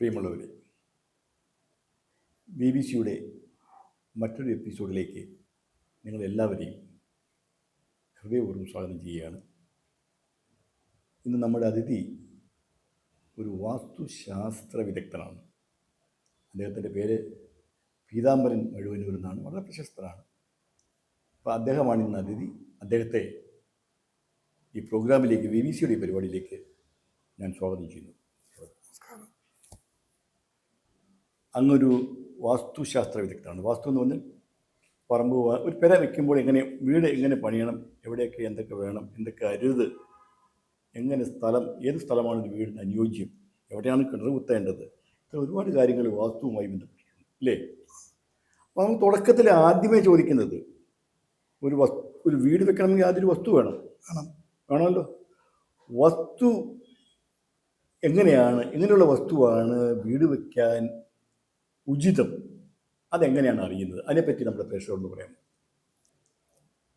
പ്രിയമുള്ളവരെ B B സിയുടെ മറ്റൊരു എപ്പിസോഡിലേക്ക് നിങ്ങളെല്ലാവരെയും ഹൃദയപൂർവം സ്വാഗതം ചെയ്യുകയാണ്. ഇന്ന് നമ്മുടെ അതിഥി ഒരു വാസ്തുശാസ്ത്ര വിദഗ്ധനാണ്. അദ്ദേഹത്തിന്റെ പേര് പീതാംബരൻ മഴുവന്നൂർ എന്നാണ്. വളരെ പ്രശസ്തനാണ്. അപ്പോൾ അദ്ദേഹമാണ് ഇന്ന് അതിഥി. അദ്ദേഹത്തെ ഈ പ്രോഗ്രാമിലേക്ക് ബി ബി സിയുടെ പരിപാടിയിലേക്ക് ഞാൻ സ്വാഗതം ചെയ്യുന്നു. അങ്ങൊരു വാസ്തുശാസ്ത്ര വിദഗ്ധനാണ്. വാസ്തു എന്ന് പറഞ്ഞാൽ പറമ്പ് ഒരു പെര വെക്കുമ്പോൾ എങ്ങനെ വീട് എങ്ങനെ പണിയണം എവിടെയൊക്കെ എന്തൊക്കെ വേണം എന്തൊക്കെ അരുത് എങ്ങനെ സ്ഥലം ഏത് സ്ഥലമാണ് ഒരു വീടിന് അനുയോജ്യം എവിടെയാണ് കിണർ കുത്തേണ്ടത് ഇത്ര ഒരുപാട് കാര്യങ്ങൾ വാസ്തുവുമായി ബന്ധപ്പെട്ടിട്ടുണ്ട് അല്ലേ? അപ്പോൾ നമ്മൾ തുടക്കത്തിൽ ആദ്യമേ ചോദിക്കുന്നത് ഒരു വസ്തു ഒരു വീട് വെക്കണമെങ്കിൽ ആദ്യം ഒരു വസ്തു വേണം. വേണം. വേണമല്ലോ. വസ്തു എങ്ങനെയാണ് എങ്ങനെയുള്ള വസ്തുവാണ് വീട് വയ്ക്കാൻ ഉചിതം. അതെങ്ങനെയാണ് അറിയുന്നത്? അതിനെപ്പറ്റി നമ്മുടെ പ്രേക്ഷകരോട് പറയാം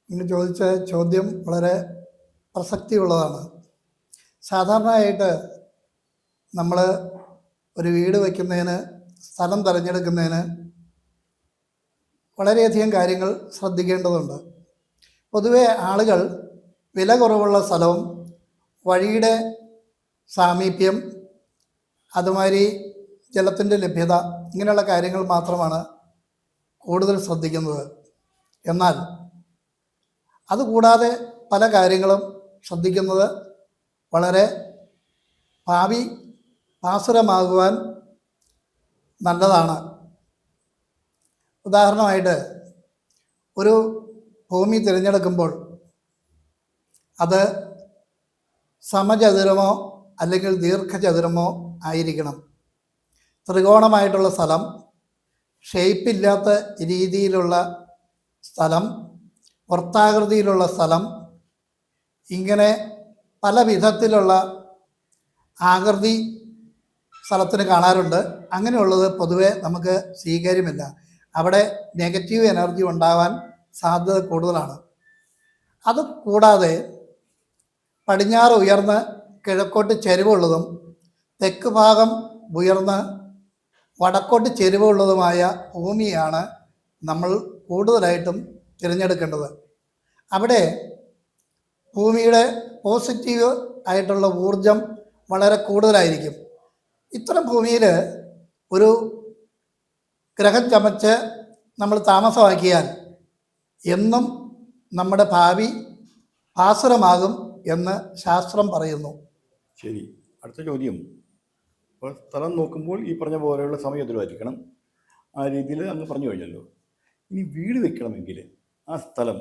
ഇങ്ങനെ ചോദിച്ച ചോദ്യം വളരെ പ്രസക്തിയുള്ളതാണ്. സാധാരണയായിട്ട് നമ്മൾ ഒരു വീട് വയ്ക്കുന്നതിന് സ്ഥലം തിരഞ്ഞെടുക്കുന്നതിന് വളരെയധികം കാര്യങ്ങൾ ശ്രദ്ധിക്കേണ്ടതുണ്ട്. പൊതുവെ ആളുകൾ വില കുറവുള്ള സ്ഥലവും വഴിയുടെ സാമീപ്യം അതുമാതിരി ജലത്തിന്റെ ലഭ്യത ഇങ്ങനെയുള്ള കാര്യങ്ങൾ മാത്രമാണ് കൂടുതൽ ശ്രദ്ധിക്കുന്നത്. എന്നാൽ അതുകൂടാതെ പല കാര്യങ്ങളും ശ്രദ്ധിക്കുന്നത് വളരെ ഭാവി പാസുരമാകുവാൻ നല്ലതാണ്. ഉദാഹരണമായിട്ട് ഒരു ഭൂമി തിരഞ്ഞെടുക്കുമ്പോൾ അത് സമചതുരമോ അല്ലെങ്കിൽ ദീർഘചതുരമോ ആയിരിക്കണം. ത്രികോണമായിട്ടുള്ള സ്ഥലം ഷേപ്പില്ലാത്ത രീതിയിലുള്ള സ്ഥലം വൃത്താകൃതിയിലുള്ള സ്ഥലം ഇങ്ങനെ പല വിധത്തിലുള്ള ആകൃതി സ്ഥലത്തിന് കാണാറുണ്ട്. അങ്ങനെയുള്ളത് പൊതുവെ നമുക്ക് സ്വീകാര്യമല്ല അവിടെ നെഗറ്റീവ് എനർജി ഉണ്ടാവാൻ സാധ്യത കൂടുതലാണ്. അത് കൂടാതെ പടിഞ്ഞാറ് ഉയർന്ന് കിഴക്കോട്ട് ചെരിവുള്ളതും തെക്ക് ഭാഗം ഉയർന്ന് വടക്കോട്ട് ചെരുവുള്ളതുമായ ഭൂമിയാണ് നമ്മൾ കൂടുതലായിട്ടും തിരഞ്ഞെടുക്കേണ്ടത്. അവിടെ ഭൂമിയുടെ പോസിറ്റീവ് ആയിട്ടുള്ള ഊർജം വളരെ കൂടുതലായിരിക്കും. ഇത്തരം ഭൂമിയിൽ ഒരു ഗ്രഹം ചമച്ച് നമ്മൾ താമസമാക്കിയാൽ എന്നും നമ്മുടെ ഭാവി ഭാസുരമാകും എന്ന് ശാസ്ത്രം പറയുന്നു. ശരി. അടുത്ത ചോദ്യം. അപ്പോൾ സ്ഥലം നോക്കുമ്പോൾ ഈ പറഞ്ഞ പോലെയുള്ള സമയം എതിരുമായിരിക്കണം. ആ രീതിയിൽ അങ്ങ് പറഞ്ഞു കഴിഞ്ഞല്ലോ. ഇനി വീട് വെക്കണമെങ്കിൽ ആ സ്ഥലം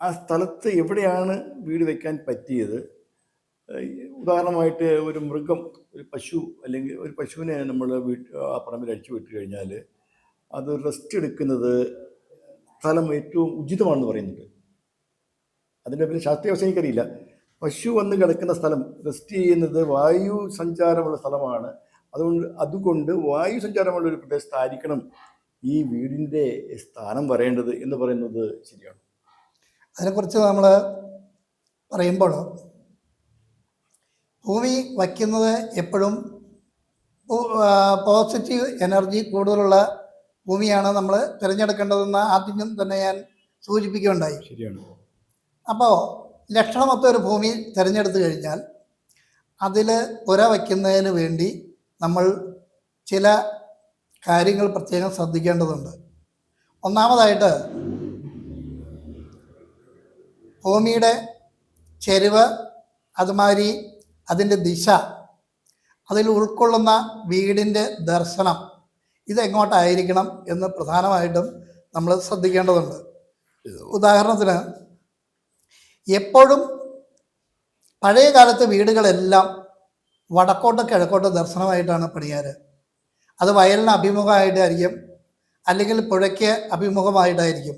ആ സ്ഥലത്ത് എവിടെയാണ് വീട് വെക്കാൻ പറ്റിയത്? ഉദാഹരണമായിട്ട് ഒരു മൃഗം ഒരു പശു അല്ലെങ്കിൽ ഒരു പശുവിനെ നമ്മൾ വീട്ട് ആ പറമ്പിൽ അടിച്ചു വിട്ട് കഴിഞ്ഞാൽ അത് റെസ്റ്റ് എടുക്കുന്നത് സ്ഥലം ഏറ്റവും ഉചിതമാണെന്ന് പറയുന്നുണ്ട്. അതിന്റെ പിന്നെ ശാസ്ത്രീയ വശം എനിക്കറിയില്ല. പശു വന്ന് കിടക്കുന്ന സ്ഥലം റെസ്റ്റ് ചെയ്യുന്നത് വായു സഞ്ചാരമുള്ള സ്ഥലമാണ്. അതുകൊണ്ട് അതുകൊണ്ട് വായു സഞ്ചാരമുള്ള ഒരു പ്രദേശത്തായിരിക്കണം ഈ വീടിന്റെ സ്ഥാനം വരേണ്ടത് എന്ന് പറയുന്നത് ശരിയാണ്. അതിനെക്കുറിച്ച് നമ്മൾ പറയുമ്പോൾ ഭൂമി വയ്ക്കുന്നത് എപ്പോഴും പോസിറ്റീവ് എനർജി കൂടുതലുള്ള ഭൂമിയാണ് നമ്മൾ തിരഞ്ഞെടുക്കേണ്ടതെന്ന് ആദ്യം തന്നെ ഞാൻ സൂചിപ്പിക്കുകയുണ്ടായി. ശരിയാണ്. അപ്പോൾ ലക്ഷണമൊത്ത ഒരു ഭൂമി തിരഞ്ഞെടുത്തു കഴിഞ്ഞാൽ അതിൽ പുര വയ്ക്കുന്നതിന് വേണ്ടി നമ്മൾ ചില കാര്യങ്ങൾ പ്രത്യേകം ശ്രദ്ധിക്കേണ്ടതുണ്ട്. ഒന്നാമതായിട്ട് ഭൂമിയുടെ ചെരുവ് അതുമാതിരി അതിന്റെ ദിശ അതിൽ ഉൾക്കൊള്ളുന്ന വീടിന്റെ ദർശനം ഇതെങ്ങോട്ടായിരിക്കണം എന്ന് പ്രധാനമായിട്ടും നമ്മൾ ശ്രദ്ധിക്കേണ്ടതുണ്ട്. ഉദാഹരണത്തിന് എപ്പോഴും പഴയ കാലത്തെ വീടുകളെല്ലാം വടക്കോട്ട് കിഴക്കോട്ട് ദർശനമായിട്ടാണ് പണിയാറ് അത് വയലിന് അഭിമുഖമായിട്ടായിരിക്കും അല്ലെങ്കിൽ പുഴയ്ക്ക് അഭിമുഖമായിട്ടായിരിക്കും.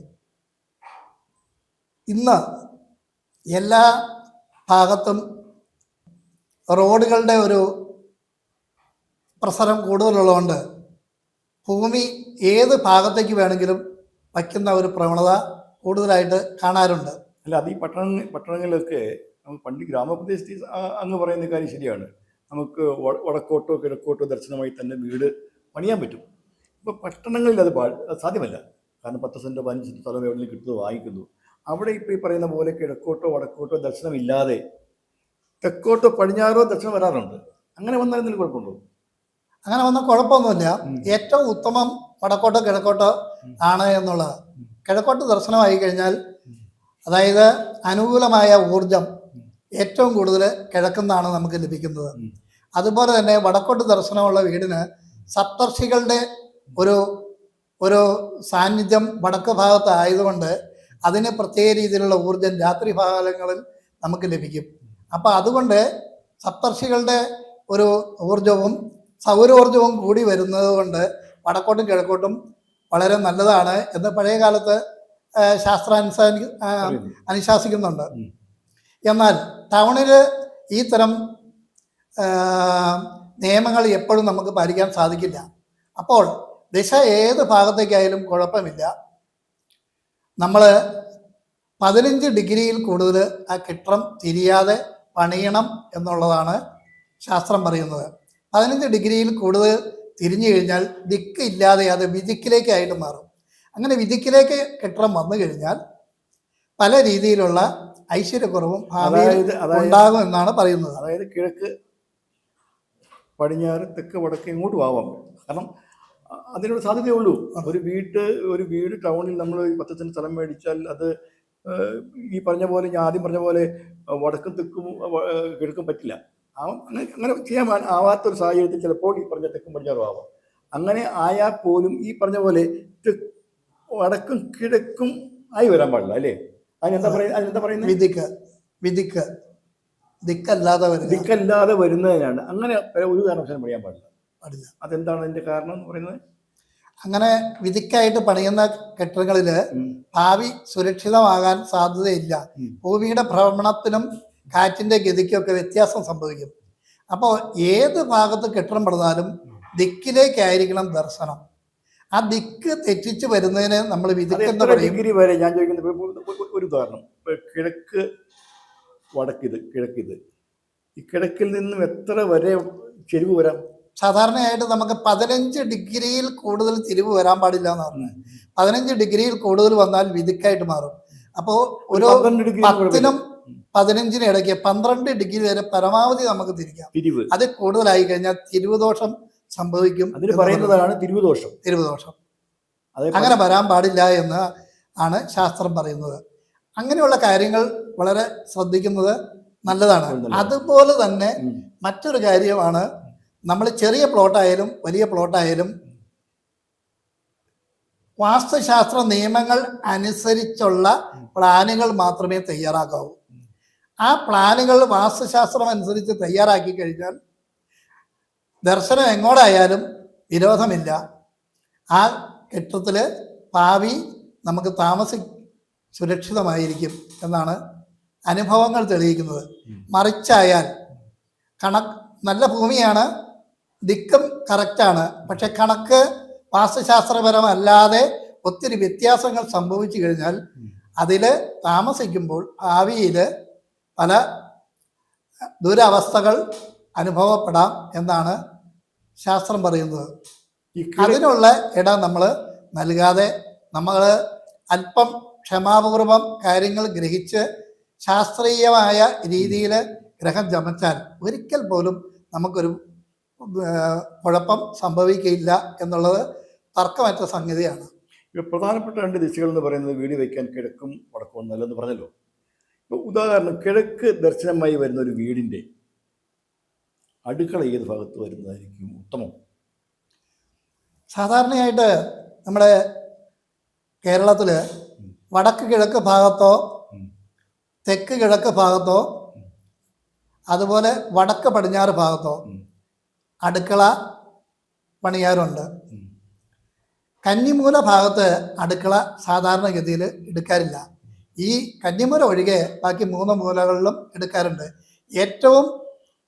ഇന്ന് എല്ലാ ഭാഗത്തും റോഡുകളുടെ ഒരു പ്രസരം കൂടുതലുള്ളതുകൊണ്ട് ഭൂമി ഏത് ഭാഗത്തേക്ക് വേണമെങ്കിലും വയ്ക്കുന്ന ഒരു പ്രവണത കൂടുതലായിട്ട് കാണാറുണ്ട്. അല്ല അത് ഈ പട്ടണ പട്ടണങ്ങളിലൊക്കെ പണ്ട് ഗ്രാമപ്രദേശത്ത് അങ്ങ് പറയുന്ന കാര്യം ശരിയാണ്. നമുക്ക് വടക്കോട്ടോ കിഴക്കോട്ടോ ദർശനമായി തന്നെ വീട് പണിയാൻ പറ്റും. ഇപ്പോൾ പട്ടണങ്ങളിൽ അത് സാധ്യമല്ല. കാരണം പത്ത് സെന്റോ പതിനഞ്ച് സെന്റ് സ്ഥലം എവിടെ നിന്ന് കിട്ടുന്നത് വാങ്ങിക്കുന്നു. അവിടെ ഇപ്പോൾ ഈ പറയുന്ന പോലെ കിഴക്കോട്ടോ വടക്കോട്ടോ ദർശനമില്ലാതെ തെക്കോട്ടോ പടിഞ്ഞാറോ ദർശനം വരാറുണ്ട്. അങ്ങനെ വന്നാൽ എന്തെങ്കിലും കുഴപ്പമുണ്ടോ? അങ്ങനെ വന്ന കുഴപ്പമൊന്നുമില്ല. ഏറ്റവും ഉത്തമം വടക്കോട്ടോ കിഴക്കോട്ടോ ആണ് എന്നുള്ളത് കിഴക്കോട്ട് ദർശനമായി കഴിഞ്ഞാൽ അതായത് അനുകൂലമായ ഊർജം ഏറ്റവും കൂടുതൽ കിഴക്കുന്നാണ് നമുക്ക് ലഭിക്കുന്നത്. അതുപോലെ തന്നെ വടക്കോട്ട് ദർശനമുള്ള വീടിന് സപ്തർഷികളുടെ ഒരു ഒരു സാന്നിധ്യം വടക്ക് ഭാഗത്ത് ആയതുകൊണ്ട് അതിന് പ്രത്യേക രീതിയിലുള്ള ഊർജം രാത്രി കാലങ്ങളിൽ നമുക്ക് ലഭിക്കും. അപ്പോൾ അതുകൊണ്ട് സപ്തർഷികളുടെ ഒരു ഊർജവും സൗരോർജവും കൂടി വരുന്നത് കൊണ്ട് വടക്കോട്ടും കിഴക്കോട്ടും വളരെ നല്ലതാണ് എന്ന് പഴയ കാലത്ത് ആ, ശാസ്ത്രാനുസാരി അനുശാസിക്കുന്നുണ്ട്. എന്നാൽ ടൗണിൽ ഈ തരം നിയമങ്ങൾ എപ്പോഴും നമുക്ക് പാലിക്കാൻ സാധിക്കില്ല. അപ്പോൾ ദിശ ഏത് ഭാഗത്തേക്കായാലും കുഴപ്പമില്ല. നമ്മൾ പതിനഞ്ച് ഡിഗ്രിയിൽ കൂടുതൽ ആ കെട്ടിടം തിരിയാതെ പണിയണം എന്നുള്ളതാണ് ശാസ്ത്രം പറയുന്നത്. പതിനഞ്ച് ഡിഗ്രിയിൽ കൂടുതൽ തിരിഞ്ഞു കഴിഞ്ഞാൽ ദിക്ക് ഇല്ലാതെ അത് വിധിക്കിലേക്കായിട്ട് മാറും. അങ്ങനെ വിധിക്കിലേക്ക് കെട്ടിടം വന്നു കഴിഞ്ഞാൽ പല രീതിയിലുള്ള ഐശ്വര്യക്കുറവും അതായത് ഉണ്ടാകും എന്നാണ് പറയുന്നത്. അതായത് കിഴക്ക് പടിഞ്ഞാറ് തെക്ക് വടക്ക് ഇങ്ങോട്ട് ആവാം. കാരണം അതിനുള്ള അതിനൊരു സാധ്യതയുള്ളൂ. ഒരു വീട്ട് ഒരു വീട് ടൗണിൽ നമ്മൾ പത്ത് സെന്റ് സ്ഥലം മേടിച്ചാൽ അത് ഈ പറഞ്ഞ പോലെ ഞാൻ ആദ്യം പറഞ്ഞ പോലെ വടക്കും തെക്കും കിഴക്കും പറ്റില്ല. അങ്ങനെ അങ്ങനെ ചെയ്യാൻ ആവാത്തൊരു സാഹചര്യത്തിൽ ചിലപ്പോൾ ഈ പറഞ്ഞ തെക്കും പടിഞ്ഞാറും ആവാം. അങ്ങനെ ആയാൽ പോലും ഈ പറഞ്ഞ പോലെ തെ- വടക്കും കിഴക്കും ആയി വരാൻ പാടില്ല അല്ലേ? അതിനെന്താ പറയുന്നത്? അതിനെന്താ പറയുന്നത്? വിധിക്ക് വിധിക്ക് ദിക്കല്ലാതെ വരുന്ന ദിക്കല്ലാതെ വരുന്നതിനാണ്. അങ്ങനെ ഒരു കാരണവശാലും പറയാൻ പാടില്ല. പാടില്ല. അതെന്താണ് അതിന്റെ കാരണം എന്ന് പറയുന്നത്? അങ്ങനെ വിധിക്കായിട്ട് പണിയുന്ന കെട്ടിടങ്ങളിൽ ഉം. ഭാവി സുരക്ഷിതമാകാൻ സാധ്യതയില്ല. ഭൂമിയുടെ ഭ്രമണത്തിനും കാറ്റിന്റെ ഗതിക്കൊക്കെ വ്യത്യാസം സംഭവിക്കും. അപ്പോൾ ഏത് ഭാഗത്ത് കെട്ടിടം പണിതാലും ദിക്കിലേക്കായിരിക്കണം ദർശനം. ആ ദിക്ക് തെറ്റിച്ച് വരുന്നതിന് നമ്മൾ വിധിക്കെന്ന് ഡിഗ്രി വരെ ഞാൻ ചോദിക്കുന്നത് ഒരു- ഉദാഹരണം. കിഴക്ക് വടക്കിത് കിഴക്കിത്. ഈ കിഴക്കിൽ നിന്നും എത്ര വരെ ചെരിവ് വരാം? സാധാരണയായിട്ട് നമുക്ക് പതിനഞ്ച് ഡിഗ്രിയിൽ കൂടുതൽ തിരിവ് വരാൻ പാടില്ല എന്ന് പറഞ്ഞു പതിനഞ്ച് ഡിഗ്രിയിൽ കൂടുതൽ വന്നാൽ വിധിക്കായിട്ട് മാറും. അപ്പോൾ ഒരു പത്തിനും പതിനഞ്ചിനും ഇടയ്ക്ക് പന്ത്രണ്ട് ഡിഗ്രി വരെ പരമാവധി നമുക്ക് തിരിക്കാം. അത് കൂടുതലായി കഴിഞ്ഞാൽ തിരിവ് ദോഷം സംഭവിക്കും അതിന് പറയുന്നതാണ് തിരുവുദോഷം. തിരുവുദോഷം. തിരിവ് അങ്ങനെ വരാൻ പാടില്ല എന്ന് ആണ് ശാസ്ത്രം പറയുന്നത്. അങ്ങനെയുള്ള കാര്യങ്ങൾ വളരെ ശ്രദ്ധിക്കുന്നത് നല്ലതാണ്. അതുപോലെ തന്നെ മറ്റൊരു കാര്യമാണ് നമ്മൾ ചെറിയ പ്ലോട്ടായാലും വലിയ പ്ലോട്ടായാലും വാസ്തുശാസ്ത്ര നിയമങ്ങൾ അനുസരിച്ചുള്ള പ്ലാനുകൾ മാത്രമേ തയ്യാറാക്കാവൂ. ആ പ്ലാനുകൾ വാസ്തുശാസ്ത്രം അനുസരിച്ച് തയ്യാറാക്കി കഴിഞ്ഞാൽ ദർശനം എങ്ങോട്ടായാലും വിരോധമില്ല. ആ കെട്ടിടത്തിൽ ഭാവി നമുക്ക് താമസി സുരക്ഷിതമായിരിക്കും എന്നാണ് അനുഭവങ്ങൾ തെളിയിക്കുന്നത്. മറിച്ചായാൽ കണ നല്ല ഭൂമിയാണ് ദിക്കും കറക്റ്റാണ് പക്ഷെ കണക്ക് വാസ്തുശാസ്ത്രപരമല്ലാതെ ഒത്തിരി വ്യത്യാസങ്ങൾ സംഭവിച്ചു കഴിഞ്ഞാൽ അതിൽ താമസിക്കുമ്പോൾ ഭാവിയിൽ പല ദുരവസ്ഥകൾ അനുഭവപ്പെടാം എന്നാണ് ശാസ്ത്രം പറയുന്നത് അതിനുള്ള ഇടം നമ്മൾ നൽകാതെ നമ്മൾ അല്പം ക്ഷമാപൂർവം കാര്യങ്ങൾ ഗ്രഹിച്ച് ശാസ്ത്രീയമായ രീതിയിൽ ഗ്രഹം ചമച്ചാൽ ഒരിക്കൽ പോലും നമുക്കൊരു കുഴപ്പം സംഭവിക്കയില്ല എന്നുള്ളത് തർക്കമറ്റ സംഗതിയാണ്. പ്രധാനപ്പെട്ട രണ്ട് ദിശകൾ എന്ന് പറയുന്നത് വീട് വയ്ക്കാൻ കിഴക്കും വടക്കും നല്ലതെന്ന് പറഞ്ഞല്ലോ. ഇപ്പൊ ഉദാഹരണം കിഴക്ക് ദർശനമായി വരുന്ന ഒരു വീടിന്റെ അടുക്കള ഏത് ഭാഗത്ത് വരുന്നതായിരിക്കും ഉത്തമം? സാധാരണയായിട്ട് നമ്മുടെ കേരളത്തിൽ വടക്ക് കിഴക്ക് ഭാഗത്തോ തെക്ക് കിഴക്ക് ഭാഗത്തോ അതുപോലെ വടക്ക് പടിഞ്ഞാറ് ഭാഗത്തോ അടുക്കള പണിയാറുണ്ട് കന്നിമൂല ഭാഗത്ത് അടുക്കള സാധാരണഗതിയിൽ എടുക്കാറില്ല. ഈ കന്നിമൂല ഒഴികെ ബാക്കി മൂന്ന് മൂലകളിലും എടുക്കാറുണ്ട്. ഏറ്റവും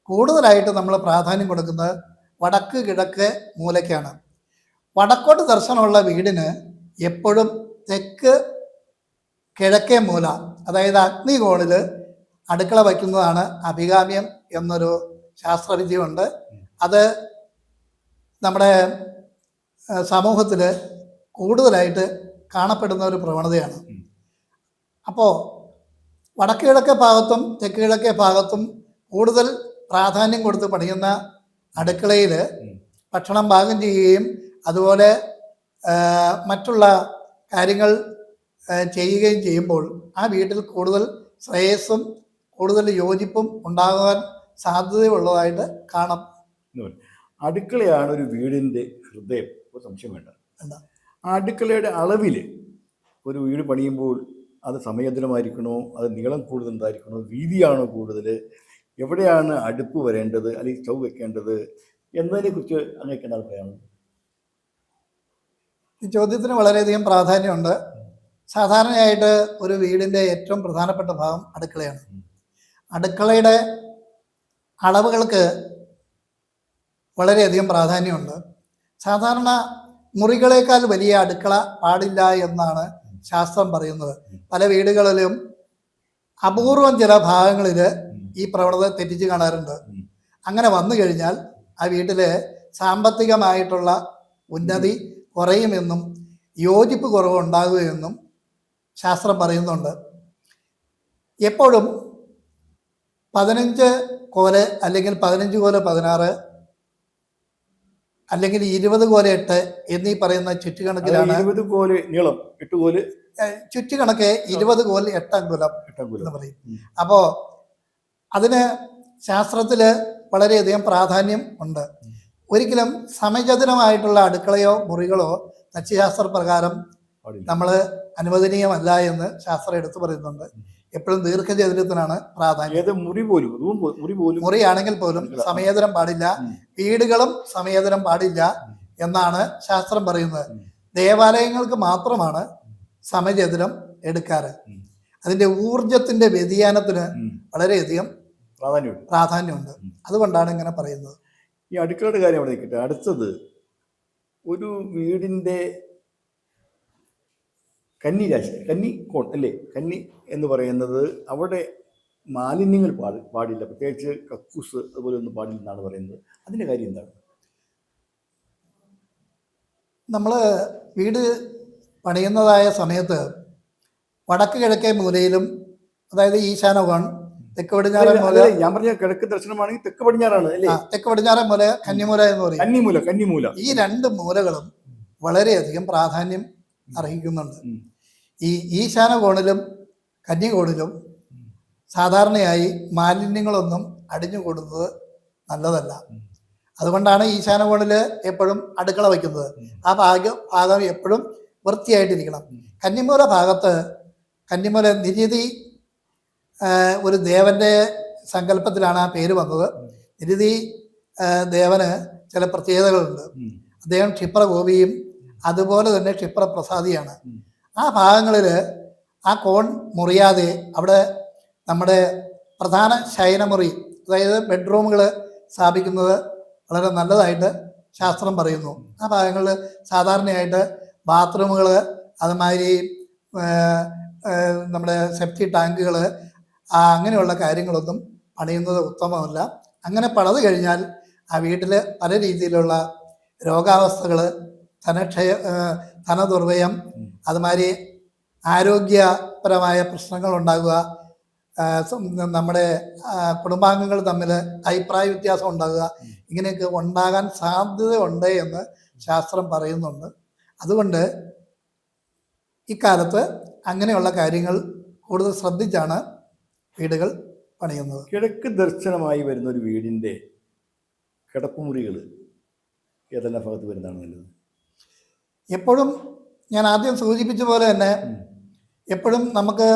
കൂടുതലായിട്ട് നമ്മൾ പ്രാധാന്യം കൊടുക്കുന്നത് വടക്ക് കിഴക്ക് മൂലയ്ക്കാണ്. വടക്കോട്ട് ദർശനമുള്ള വീടിന് എപ്പോഴും തെക്ക് കിഴക്കേ മൂല അതായത് അഗ്നികോണിൽ അടുക്കള വയ്ക്കുന്നതാണ് അഭികാമ്യം എന്നൊരു ശാസ്ത്രവിദ്യയുണ്ട്. അത് നമ്മുടെ സമൂഹത്തിൽ കൂടുതലായിട്ട് കാണപ്പെടുന്ന ഒരു പ്രവണതയാണ്. അപ്പോൾ വടക്ക് കിഴക്കേ ഭാഗത്തും തെക്ക് കിഴക്കേ ഭാഗത്തും കൂടുതൽ പ്രാധാന്യം കൊടുത്ത് പണിയുന്ന അടുക്കളയിൽ. ഭക്ഷണം പാകം ചെയ്യുകയും അതുപോലെ മറ്റുള്ള കാര്യങ്ങൾ ചെയ്യുകയും ചെയ്യുമ്പോൾ ആ വീട്ടിൽ കൂടുതൽ ശ്രേയസ്സും കൂടുതൽ യോജിപ്പും ഉണ്ടാകാൻ സാധ്യതയുള്ളതായിട്ട് കാണാം. അടുക്കളയാണ് ഒരു വീടിന്റെ ഹൃദയം. ഒരു സംശയം വേണ്ട. അടുക്കളയുടെ അളവിൽ ഒരു വീട് പണിയുമ്പോൾ അത് സമയത്തിലുമായിരിക്കണോ അത് നീളം കൂടുതൽ ഉണ്ടായിരിക്കണോ വീതിയാണോ കൂടുതൽ എവിടെയാണ് അടുപ്പ് വരേണ്ടത് അല്ലെങ്കിൽ സ്റ്റൗ വെക്കേണ്ടത് എന്നതിനെക്കുറിച്ച് അങ്ങേക്ക് എന്താണ് പറയാനുള്ളത്? ഈ ചോദ്യത്തിന് വളരെയധികം പ്രാധാന്യമുണ്ട്. സാധാരണയായിട്ട് ഒരു വീടിന്റെ ഏറ്റവും പ്രധാനപ്പെട്ട ഭാഗം അടുക്കളയാണ്. അടുക്കളയുടെ അളവുകൾക്ക് വളരെയധികം പ്രാധാന്യമുണ്ട്. സാധാരണ മുറികളേക്കാൾ വലിയ അടുക്കള പാടില്ല എന്നാണ് ശാസ്ത്രം പറയുന്നത്. പല വീടുകളിലും അപൂർവം ചില ഭാഗങ്ങളിൽ ഈ പ്രവണത തെറ്റിച്ച് കാണാറുണ്ട്. അങ്ങനെ വന്നു കഴിഞ്ഞാൽ ആ വീട്ടിലെ സാമ്പത്തികമായിട്ടുള്ള ഉന്നതി കുറയുമെന്നും യോജിപ്പ് കുറവുണ്ടാകുമെന്നും ശാസ്ത്രം പറയുന്നുണ്ട്. എപ്പോഴും പതിനഞ്ച് കോൽ അല്ലെങ്കിൽ പതിനഞ്ച് കോൽ പതിനാറ് അല്ലെങ്കിൽ ഇരുപത് കോൽ എട്ട് എന്നീ പറയുന്ന ചുറ്റുകണക്കിലാണ് ഇരുപത് കോൽ നീളം എട്ട് കോൽ ചുറ്റുകണക്ക് ഇരുപത് കോൽ എട്ട് അങ്കുലം എന്ന് പറയും. അപ്പോൾ അതിന് ശാസ്ത്രത്തിൽ വളരെയധികം പ്രാധാന്യം ഉണ്ട്. ഒരിക്കലും സമചതുരമായിട്ടുള്ള അടുക്കളയോ മുറികളോ തച്ചുശാസ്ത്ര പ്രകാരം നമ്മൾ അനുവദനീയമല്ല എന്ന് ശാസ്ത്രം എടുത്തു പറയുന്നുണ്ട്. എപ്പോഴും ദീർഘചതുരത്തിനാണ് പ്രാധാന്യം. മുറി പോലും മുറി പോലും മുറിയാണെങ്കിൽ പോലും സമയതരം പാടില്ല. വീടുകളും സമയതരം പാടില്ല എന്നാണ് ശാസ്ത്രം പറയുന്നത്. ദേവാലയങ്ങൾക്ക് മാത്രമാണ് സമചതുരം എടുക്കാറ്. ഉം. അതിന്റെ ഊർജത്തിന്റെ വ്യതിയാനത്തിന്. വളരെയധികം പ്രാധാന്യമുണ്ട്. പ്രാധാന്യമുണ്ട്. അതുകൊണ്ടാണ് ഇങ്ങനെ പറയുന്നത്. ഈ അടുക്കളയുടെ കാര്യം അവിടെ നിൽക്കട്ടെ. അടുത്തത് ഒരു വീടിന്റെ കന്നി രാശി കന്നി കോൺ അല്ലേ? കന്നി എന്ന് പറയുന്നത് അവിടെ മാലിന്യങ്ങൾ പാടി പാടില്ല. പ്രത്യേകിച്ച് കക്കൂസ് അതുപോലെ ഒന്നും പാടില്ല എന്നാണ് പറയുന്നത്. അതിന്റെ കാര്യം എന്താണ്? നമ്മൾ വീട് പണിയുന്നതായ സമയത്ത് വടക്ക് കിഴക്കേ മൂലയിലും അതായത് ഈശാന ഈശാനകോൺ തെക്ക് പടിഞ്ഞാറൻ മൂല ഞാൻ പറഞ്ഞ കിഴക്ക് ദർശനമാണെങ്കിൽ തെക്ക് പടിഞ്ഞാറാണ് അല്ലേ? തെക്ക് പടിഞ്ഞാറൻ മൂല കന്നിമൂല എന്ന് പറയും. കന്നിമൂല കന്നിമൂല. ഈ രണ്ട് മൂലകളും വളരെയധികം പ്രാധാന്യം അർഹിക്കുന്നുണ്ട്. ഈ ഈശാന കോണിലും കന്യകോണിലും സാധാരണയായി മാലിന്യങ്ങളൊന്നും അടിഞ്ഞുകൂടുന്നത് നല്ലതല്ല. അതുകൊണ്ടാണ് ഈശാന കോണിൽ എപ്പോഴും അടുക്കള വയ്ക്കുന്നത്. ആ ഭാഗം ഭാഗം എപ്പോഴും വൃത്തിയായിട്ടിരിക്കണം. കന്നിമൂല ഭാഗത്ത് കന്നിമൂല നിര്യതി ഒരു ദേവന്റെ സങ്കല്പത്തിലാണ് ആ പേര് വന്നത്. നിരുതി ദേവന് ചില പ്രത്യേകതകളുണ്ട്. അദ്ദേഹം ക്ഷിപ്ര ക്ഷിപ്രഗോപിയും അതുപോലെ തന്നെ ക്ഷിപ്ര പ്രസാദിയാണ് ആ ഭാഗങ്ങളിൽ ആ കോൺ മുറിയാതെ അവിടെ നമ്മുടെ പ്രധാന ശയനമുറി അതായത് ബെഡ്റൂമുകൾ സ്ഥാപിക്കുന്നത് വളരെ നല്ലതായിട്ട് ശാസ്ത്രം പറയുന്നു. ആ ഭാഗങ്ങളിൽ സാധാരണയായിട്ട് ബാത്റൂമുകൾ അതുമാതിരി നമ്മുടെ സെപ്റ്റി ടാങ്കുകൾ അങ്ങനെയുള്ള കാര്യങ്ങളൊന്നും പണിയുന്നത് ഉത്തമമല്ല. അങ്ങനെ പണിത് കഴിഞ്ഞാൽ ആ വീട്ടിൽ പല രീതിയിലുള്ള രോഗാവസ്ഥകൾ ധനക്ഷയ ധനദുർവ്യയം അതുമാതിരി ആരോഗ്യപരമായ പ്രശ്നങ്ങൾ ഉണ്ടാകുക നമ്മുടെ കുടുംബാംഗങ്ങൾ തമ്മിൽ അഭിപ്രായ വ്യത്യാസം ഉണ്ടാകുക ഇങ്ങനെയൊക്കെ ഉണ്ടാകാൻ സാധ്യതയുണ്ട് എന്ന് ശാസ്ത്രം പറയുന്നുണ്ട്. അതുകൊണ്ട് ഇക്കാലത്ത് അങ്ങനെയുള്ള കാര്യങ്ങൾ കൂടുതൽ ശ്രദ്ധിച്ചാണ് വീടുകൾ പണിയുന്നത്. കിഴക്ക് ദർശനമായി വരുന്ന ഒരു വീടിന്റെ കിടപ്പുമുറികൾ ഏതെല്ലാം ഭാഗത്ത് വരുന്നതാണ് നല്ലത്? എപ്പോഴും ഞാൻ ആദ്യം സൂചിപ്പിച്ച പോലെ തന്നെ എപ്പോഴും നമുക്ക്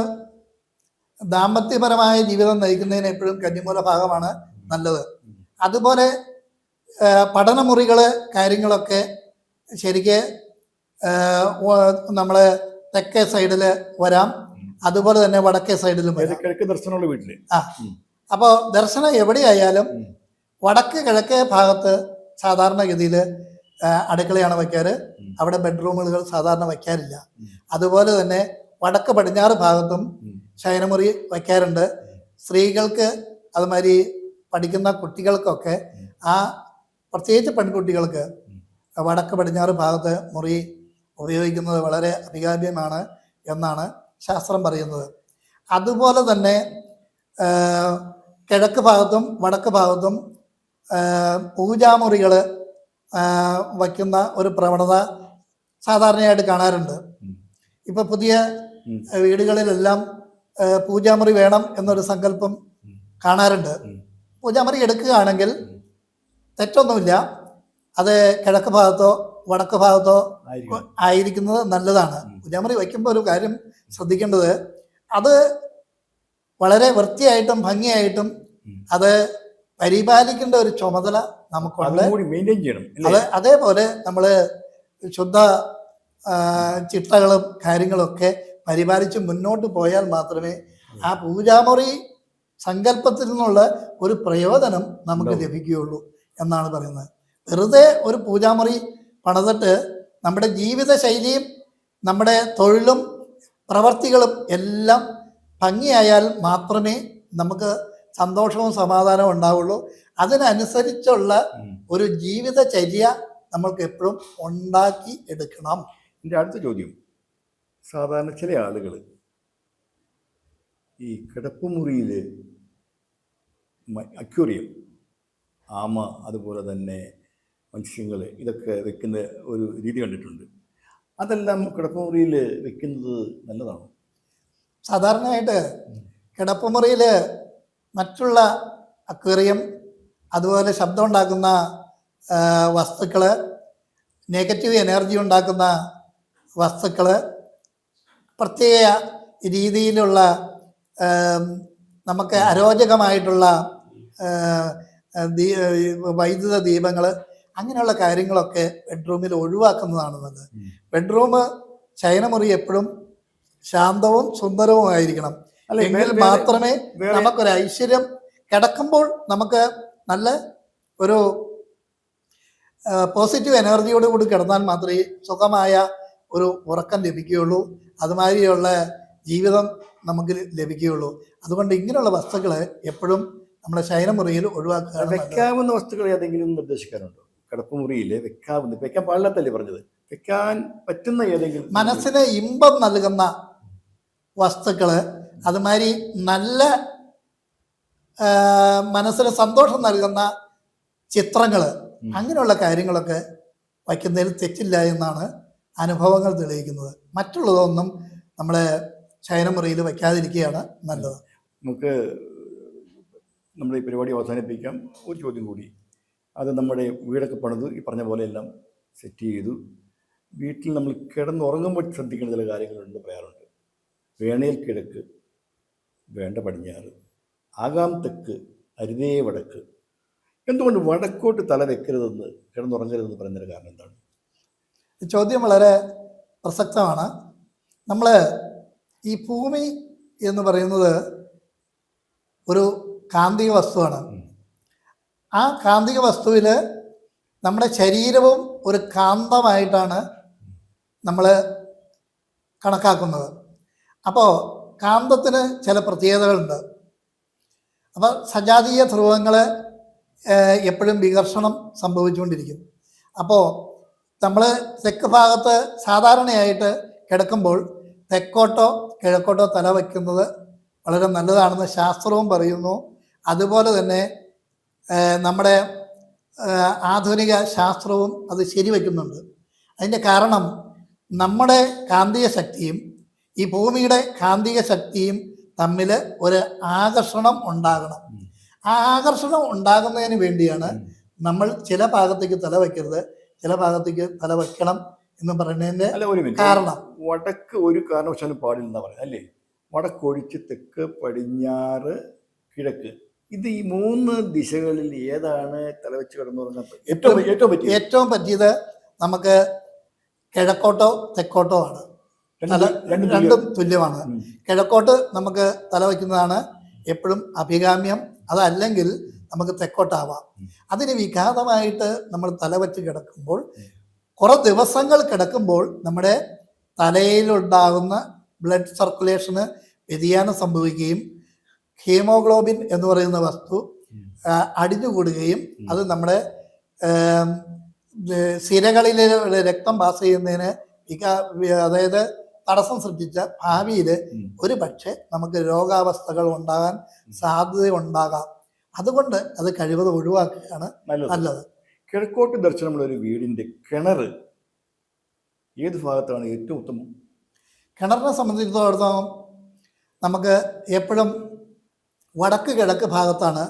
ദാമ്പത്യപരമായ ജീവിതം നയിക്കുന്നതിന് എപ്പോഴും കന്നിമൂല ഭാഗമാണ് നല്ലത്. അതുപോലെ പഠനമുറികൾ കാര്യങ്ങളൊക്കെ ശരിക്ക് നമ്മൾ തെക്കേ സൈഡിൽ വരാം. അതുപോലെ തന്നെ വടക്കേ സൈഡിലും കിഴക്ക് ദർശനമുള്ള വീട്ടിൽ. ആ. അപ്പോൾ ദർശനം എവിടെയായാലും വടക്ക് കിഴക്കേ ഭാഗത്ത് സാധാരണഗതിയിൽ അടുക്കളയാണ് വയ്ക്കാറ് അവിടെ ബെഡ്റൂമുകൾ സാധാരണ വയ്ക്കാറില്ല അതുപോലെ തന്നെ വടക്ക് പടിഞ്ഞാറ് ഭാഗത്തും ശയനമുറി വയ്ക്കാറുണ്ട് സ്ത്രീകൾക്ക് അതുമാതിരി പഠിക്കുന്ന കുട്ടികൾക്കൊക്കെ ആ പ്രത്യേകിച്ച് പെൺകുട്ടികൾക്ക് വടക്ക് പടിഞ്ഞാറ് ഭാഗത്ത് മുറി ഉപയോഗിക്കുന്നത് വളരെ അഭികാമ്യമാണ് എന്നാണ് ശാസ്ത്രം പറയുന്നത്. അതുപോലെ തന്നെ കിഴക്ക് ഭാഗത്തും വടക്ക് ഭാഗത്തും പൂജാമുറികൾ വയ്ക്കുന്ന ഒരു പ്രവണത സാധാരണയായിട്ട് കാണാറുണ്ട്. ഇപ്പൊ പുതിയ വീടുകളിലെല്ലാം പൂജാമുറി വേണം എന്നൊരു സങ്കല്പം കാണാറുണ്ട്. പൂജാമുറി എടുക്കുകയാണെങ്കിൽ തെറ്റൊന്നുമില്ല. അത് കിഴക്ക് ഭാഗത്തോ വടക്ക് ഭാഗത്തോ ആയിരിക്കും. ആയിരിക്കുന്നത് നല്ലതാണ്. പൂജാമുറി വയ്ക്കുമ്പോൾ ഒരു കാര്യം ശ്രദ്ധിക്കേണ്ടത് അത് വളരെ വൃത്തിയായിട്ടും ഭംഗിയായിട്ടും അത് പരിപാലിക്കേണ്ട ഒരു ചുമതല നമുക്കുണ്ട്. മെയിന്റെയിൻ ചെയ്യണം അത് അതേപോലെ നമ്മൾ ശുദ്ധ ചിട്ടകളും കാര്യങ്ങളൊക്കെ പരിപാലിച്ച് മുന്നോട്ട് പോയാൽ മാത്രമേ ആ പൂജാമുറി സങ്കല്പത്തിൽ നിന്നുള്ള ഒരു പ്രയോജനം നമുക്ക് ലഭിക്കുകയുള്ളൂ എന്നാണ് പറയുന്നത്. വെറുതെ ഒരു പൂജാമുറി പണിതിട്ട് നമ്മുടെ ജീവിത ശൈലിയും നമ്മുടെ തൊഴിലും പ്രവർത്തികളും എല്ലാം ഭംഗിയായാൽ മാത്രമേ നമുക്ക് സന്തോഷവും സമാധാനവും ഉണ്ടാവുള്ളൂ. അതിനനുസരിച്ചുള്ള ഒരു ജീവിതചര്യ നമ്മൾക്ക് എപ്പോഴും ഉണ്ടാക്കി എടുക്കണം. എന്റെ അടുത്ത ചോദ്യം. സാധാരണ ചില ആളുകൾ ഈ കിടപ്പുമുറിയിൽ അക്യൂറിയം ആമ അതുപോലെ തന്നെ മത്സ്യങ്ങൾ ഇതൊക്കെ വെക്കുന്ന ഒരു രീതി കണ്ടിട്ടുണ്ട്. അതെല്ലാം കിടപ്പുമുറിയിൽ വെക്കുന്നത് നല്ലതാണോ. സാധാരണയായിട്ട് കിടപ്പുമുറിയിൽ മറ്റുള്ള അക്വേറിയം അതുപോലെ ശബ്ദം ഉണ്ടാക്കുന്ന വസ്തുക്കൾ നെഗറ്റീവ് എനർജി ഉണ്ടാക്കുന്ന വസ്തുക്കൾ പ്രത്യേക രീതിയിലുള്ള നമുക്ക് അരോചകമായിട്ടുള്ള വൈദ്യുത ദീപങ്ങൾ അങ്ങനെയുള്ള കാര്യങ്ങളൊക്കെ ബെഡ്റൂമിൽ ഒഴിവാക്കുന്നതാണ് നല്ലത് ബെഡ്റൂം ശയനമുറി എപ്പോഴും ശാന്തവും സുന്ദരവും ആയിരിക്കണം. എങ്കിൽ മാത്രമേ നമുക്കൊരു ഐശ്വര്യം കിടക്കുമ്പോൾ നമുക്ക് നല്ല ഒരു പോസിറ്റീവ് എനർജിയോട് കൂടി കിടന്നാൽ മാത്രമേ സുഖമായ ഒരു ഉറക്കം ലഭിക്കുകയുള്ളൂ. അതുമാതിരിയുള്ള ജീവിതം നമുക്ക് ലഭിക്കുകയുള്ളൂ. അതുകൊണ്ട് ഇങ്ങനെയുള്ള വസ്തുക്കൾ എപ്പോഴും നമ്മുടെ ശയനമുറിയിൽ ഒഴിവാക്കുക. വെക്കാവുന്ന വസ്തുക്കൾ ഏതെങ്കിലും നിർദ്ദേശിക്കാനുണ്ടോ കിടപ്പുമുറിയിൽ വെക്കാവുന്ന വെക്കാൻ പാടില്ലാത്തല്ലേ പറഞ്ഞത്? വെക്കാൻ പറ്റുന്ന ഏതെങ്കിലും മനസ്സിന് ഇമ്പം നൽകുന്ന വസ്തുക്കൾ അതുമാതിരി നല്ല മനസ്സിന് സന്തോഷം നൽകുന്ന ചിത്രങ്ങൾ അങ്ങനെയുള്ള കാര്യങ്ങളൊക്കെ വയ്ക്കുന്നതിൽ തെറ്റില്ല എന്നാണ് അനുഭവങ്ങൾ തെളിയിക്കുന്നത്. മറ്റുള്ളതൊന്നും നമ്മളെ ശയനമുറിയിൽ വയ്ക്കാതിരിക്കുകയാണ് നല്ലത്. നമുക്ക് നമ്മുടെ ഈ പരിപാടി അവസാനിപ്പിക്കാം. ഒരു ചോദ്യം കൂടി. അത് നമ്മുടെ വീടൊക്കെ പണിതു ഈ പറഞ്ഞ പോലെ എല്ലാം സെറ്റ് ചെയ്തു. വീട്ടിൽ നമ്മൾ കിടന്നുറങ്ങുമ്പോൾ ശ്രദ്ധിക്കേണ്ട ചില കാര്യങ്ങളുണ്ട് പറയാറുണ്ട്. വേണേൽ കിഴക്ക് വേണ്ട പടിഞ്ഞാറ് ആകാം തെക്ക് അരുതേ വടക്ക്. എന്തുകൊണ്ട് വടക്കോട്ട് തല വെക്കരുതെന്ന് കിടന്നുറങ്ങരുതെന്ന് പറയുന്നതിന് കാരണം എന്താണ്? ഈ ചോദ്യം വളരെ പ്രസക്തമാണ്. നമ്മൾ ഈ ഭൂമി എന്ന് പറയുന്നത് ഒരു കാന്തിക വസ്തുവാണ്. ആ കാന്തിക വസ്തുവിൽ നമ്മുടെ ശരീരവും ഒരു കാന്തമായിട്ടാണ് നമ്മൾ കണക്കാക്കുന്നത്. അപ്പോൾ കാന്തത്തിന് ചില പ്രത്യേകതകളുണ്ട്. അപ്പോൾ സജാതീയ ധ്രുവങ്ങൾ എപ്പോഴും വികർഷണം സംഭവിച്ചുകൊണ്ടിരിക്കും. അപ്പോൾ നമ്മൾ തെക്ക് ഭാഗത്ത് സാധാരണയായിട്ട് കിടക്കുമ്പോൾ തെക്കോട്ടോ കിഴക്കോട്ടോ തല വയ്ക്കുന്നത് വളരെ നല്ലതാണെന്ന് ശാസ്ത്രവും പറയുന്നു. അതുപോലെ തന്നെ നമ്മുടെ ആധുനിക ശാസ്ത്രവും അത് ശരിവയ്ക്കുന്നുണ്ട് അതിന്റെ കാരണം നമ്മുടെ കാന്തിക ശക്തിയും ഈ ഭൂമിയുടെ കാന്തിക ശക്തിയും തമ്മിൽ ഒരു ആകർഷണം ഉണ്ടാകണം. ആ ആകർഷണം ഉണ്ടാകുന്നതിന് വേണ്ടിയാണ് നമ്മൾ ചില ഭാഗത്തേക്ക് തല വയ്ക്കരുത് ചില ഭാഗത്തേക്ക് തല വയ്ക്കണം എന്ന് ഒരു കാരണം. വടക്ക് ഒരു കാരണവശാലും പാടില്ലെന്നാ പറയുന്നത് അല്ലേ? വടക്കൊഴിച്ച് തെക്ക് പടിഞ്ഞാറ് കിഴക്ക്. ഇത് ഈ മൂന്ന് ദിശകളിൽ ഏതാണ് തലവെച്ച് കിടന്നുറങ്ങാൻ ഏറ്റവും ഏറ്റവും പറ്റിയ ഏറ്റവും പറ്റിയത് നമുക്ക് കിഴക്കോട്ടോ തെക്കോട്ടോ ആണ്. രണ്ടും തുല്യമാണ്. കിഴക്കോട്ട് നമുക്ക് തല വയ്ക്കുന്നതാണ് എപ്പോഴും അഭികാമ്യം. അതല്ലെങ്കിൽ നമുക്ക് തെക്കോട്ടാവാം. അതിന് വിഘാതമായിട്ട് നമ്മൾ തല വെച്ച് കിടക്കുമ്പോൾ കുറെ ദിവസങ്ങൾ കിടക്കുമ്പോൾ നമ്മുടെ തലയിലുണ്ടാകുന്ന ബ്ലഡ് സർക്കുലേഷന് വ്യതിയാനം സംഭവിക്കുകയും ഹീമോഗ്ലോബിൻ എന്ന് പറയുന്ന വസ്തു അടിഞ്ഞു കൂടുകയും അടിഞ്ഞുകൂടുകയും അത് നമ്മുടെ സിരകളിലെ രക്തം പാസ് ചെയ്യുന്നതിന് അതായത് തടസ്സം സൃഷ്ടിച്ച ഭാവിയിൽ. ഒരു പക്ഷേ നമുക്ക് രോഗാവസ്ഥകൾ ഉണ്ടാകാൻ സാധ്യത ഉണ്ടാകാം അതുകൊണ്ട് അത് കഴിവത് ഒഴിവാക്കുകയാണ് നല്ലത്. നല്ലത്. കിഴക്കോട്ട് ദർശനമുള്ള ഒരു വീടിന്റെ കിണർ ഏത് ഭാഗത്താണ് ഏറ്റവും ഉത്തമം? കിണറിനെ സംബന്ധിച്ചിടത്തോളം നമുക്ക് എപ്പോഴും വടക്ക് കിഴക്ക് ഭാഗത്താണ്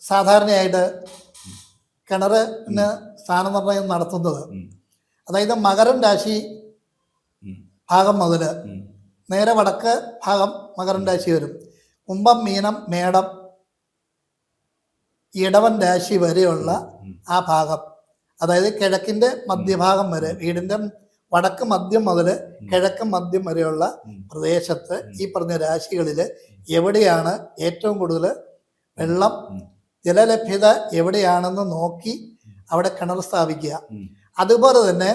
സാധാരണയായിട്ട് കിണറിന് സ്ഥാനനിർണയം നടത്തുന്നത്. അതായത് മകരം രാശി. ഭാഗം മുതൽ നേരെ വടക്ക് ഭാഗം മകരം രാശി വരും. കുംഭം മീനം മേടം ഇടവൻ രാശി വരെയുള്ള ആ ഭാഗം. അതായത് കിഴക്കിന്റെ മധ്യഭാഗം വരെ വീടിന്റെ വടക്ക് മദ്യം മുതൽ കിഴക്ക് മദ്യം വരെയുള്ള. പ്രദേശത്ത് ഈ പറഞ്ഞ രാശികളിൽ എവിടെയാണ് ഏറ്റവും കൂടുതൽ വെള്ളം? ജലലഭ്യത എവിടെയാണെന്ന് നോക്കി അവിടെ കിണർ സ്ഥാപിക്കുക. അതുപോലെ തന്നെ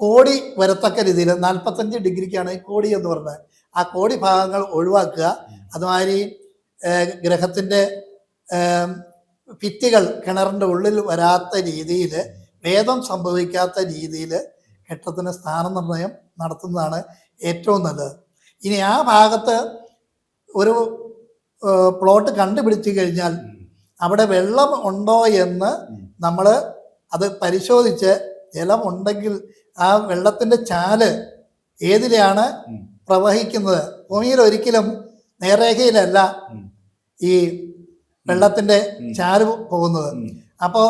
കോടി വരത്തക്ക രീതിയിൽ നാൽപ്പത്തഞ്ച് ഡിഗ്രിക്കാണ് ഈ കോടി എന്ന് പറഞ്ഞത്. ആ കോടി ഭാഗങ്ങൾ ഒഴിവാക്കുക. അതുമാതിരി ഗ്രഹത്തിന്റെ ഭിത്തികൾ കിണറിന്റെ ഉള്ളിൽ വരാത്ത രീതിയിൽ ഭേദം സംഭവിക്കാത്ത രീതിയിൽ കെട്ടത്തിന് സ്ഥാനനിർണയം നടത്തുന്നതാണ് ഏറ്റവും നല്ലത്. ഇനി ആ ഭാഗത്ത് ഒരു പ്ലോട്ട് കണ്ടുപിടിച്ചു കഴിഞ്ഞാൽ അവിടെ വെള്ളം ഉണ്ടോ എന്ന് നമ്മൾ അത് പരിശോധിച്ച് ജലം ഉണ്ടെങ്കിൽ ആ വെള്ളത്തിന്റെ ചാൽ ഏതിലാണ്. പ്രവഹിക്കുന്നത്? ഭൂമിയിൽ ഒരിക്കലും നേർരേഖയിലല്ല ഈ വെള്ളത്തിന്റെ. ചാൽ പോകുന്നത്. അപ്പോൾ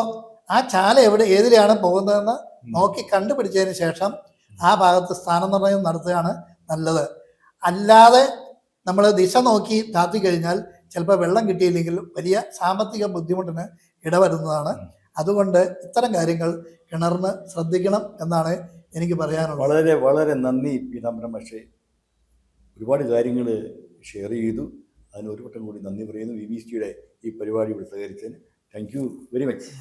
ആ ചാല എവിടെ ഏതിലാണ് പോകുന്നതെന്ന് നോക്കി കണ്ടുപിടിച്ചതിന് ശേഷം ആ ഭാഗത്ത് സ്ഥാനനിർണയം നടത്തുകയാണ് നല്ലത്. അല്ലാതെ നമ്മൾ ദിശ നോക്കി താത്തി കഴിഞ്ഞാൽ ചിലപ്പോൾ വെള്ളം കിട്ടിയില്ലെങ്കിൽ വലിയ സാമ്പത്തിക ബുദ്ധിമുട്ടിന് ഇടവരുന്നതാണ്. അതുകൊണ്ട് ഇത്തരം കാര്യങ്ങൾ കിണറിന് ശ്രദ്ധിക്കണം എന്നാണ് എനിക്ക് പറയാനുള്ളത്. വളരെ വളരെ നന്ദി പീതാംബരം പക്ഷേ ഒരുപാട് കാര്യങ്ങൾ ഷെയർ ചെയ്തു. അതിന് ഒരു വട്ടം കൂടി നന്ദി പറയുന്നു. വി ബി സിയുടെ ഈ പരിപാടിയോട് സഹകരിച്ചതിന്. Thank you very much